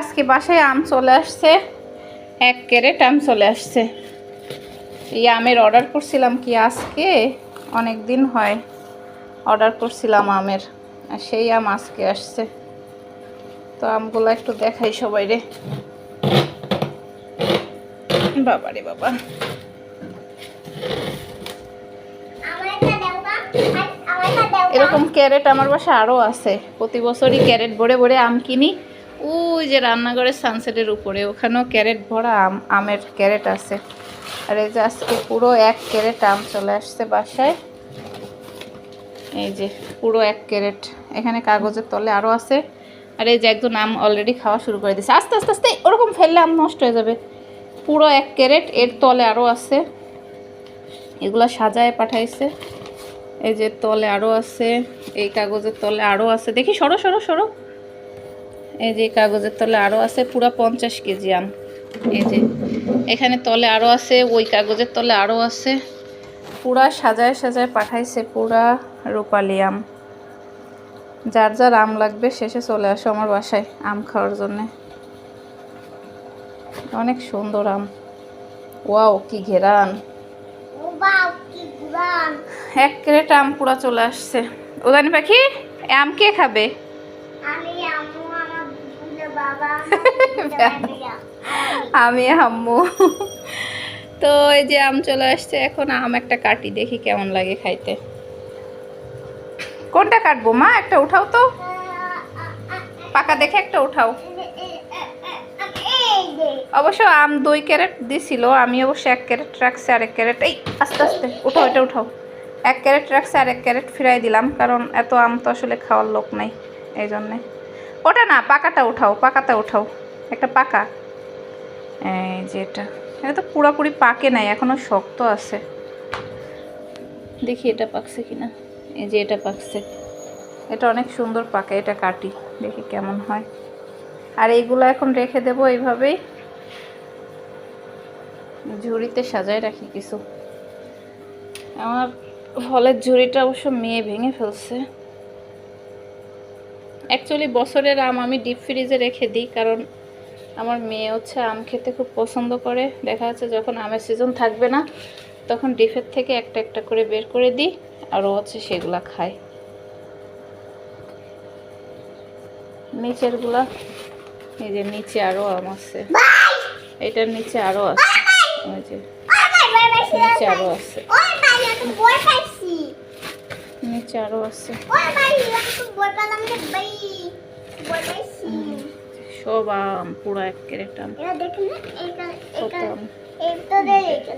আজকে বাসায় আম চলে আসছে, এক ক্যারেট আম চলে আসছে। এই আমের অর্ডার করছিলাম কি আজকে? অনেক দিন হয় অর্ডার করছিলাম আমের, আর সেই আম আজকে আসছে। তো আমগুলো একটু দেখাই সবাই রে। বাবা রে বাবা। এরকম ক্যারেট আমার বাসা আরও আছে। প্রতি বছরই ক্যারেট ভরে ভরে আম কিনি। ওই যে রান্নাঘরের সানসেটের উপরে, ওখানেও ক্যারেট ভরা আম, আমের ক্যারেট আছে। আর এই যে আজকে পুরো এক ক্যারেট আম চলে আসছে বাসায়। এই যে পুরো এক ক্যারেট। এখানে কাগজের তলে আরও আছে। আর এই যে একজন আম অলরেডি খাওয়া শুরু করে দিয়েছে আস্তে আস্তে আস্তে, ওরকম ফেললে আম নষ্ট হয়ে যাবে। পুরো এক ক্যারেট, এর তলে আরও আছে। এগুলো সাজায় পাঠাইছে। এই যে তলে আরও আছে, এই কাগজের তলে আরও আছে। দেখি, সরো সরো সরো। এই যে কাগজের তলে আরও আছে, পুরা পঞ্চাশ কেজি আম। এই যে, এখানে তলে আরও আছে, ওই কাগজের তলে আরও আছে। পুরা সাজায় সাজায় পাঠাইছে পুরা রূপালি আম। যার যার আম লাগবে, শেষে চলে আসো আমার বাসায় আম খাওয়ার জন্যে। অনেক সুন্দর আম। ওয়াও, কি ঘেরান। এক ক্রেট আম পুরা চলে আসছে। উদানি পাখি আম কে খাবে? আমি আম্মু তো এই যে আম চলে আসছে এখন আম একটা কাটি দেখি কেমন লাগে খাইতে। কোনটা কাটবো মা? একটা উঠাও তো। পাকা দেখে একটা উঠাও। অবশ্য আম দুই ক্যারেট দিছিল, আমি অবশ্য এক ক্যারেট রাখছি আর এক ক্যারেট। এই, আস্তে আস্তে, উঠাও, এটা উঠাও। এক ক্যারেট রাখছি আর এক ক্যারেট ফিরাই দিলাম, কারণ এত আম তো আসলে খাওয়ার লোক নাই এই জন্যে ওটা না, পাকাটা উঠাও পাকাটা উঠাও, একটা পাকা। এই যে এটা এটা তো পুরোপুরি পাকে নাই এখনও শক্ত আছে। দেখি এটা পাকছে কিনা, এই যে এটা পাকছে। এটা অনেক সুন্দর পাকে, এটা কাটি, দেখি কেমন হয়। আর এইগুলো এখন রেখে দেবো এইভাবেই। ঝুড়িতে সাজায় রাখি কিছু। আমার ফলের ঝুড়িটা অবশ্য মেয়ে ভেঙে ফেলছে। অ্যাকচুয়ালি বছরের আম আমি ডিপ ফ্রিজে রেখে দিই কারণ আমার মেয়ে হচ্ছে আম খেতে খুব পছন্দ করে। দেখা যাচ্ছে যখন আমের সিজন থাকবে না তখন ডিপের থেকে একটা একটা করে বের করে দিই আর ও হচ্ছে সেগুলা খায়। নিচেরগুলা এই যে নিচে আরও আম আছে। এটার নিচে আরও আছে। ওই যে নিচে আরও আছে নিচে আরও আছে সব আম পুরো এক ক্যারেট আম কত আম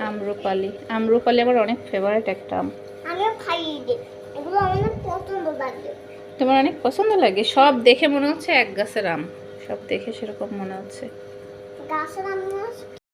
আম্রপালি আম্রপালি আমার অনেক ফেভারিট একটা আম আমিও খাইয়ে এগুলো আমার পছন্দ লাগে তোমার অনেক পছন্দ লাগে সব দেখে মনে হচ্ছে এক গাছের আম সব দেখে সেরকম মনে হচ্ছে গাছের আম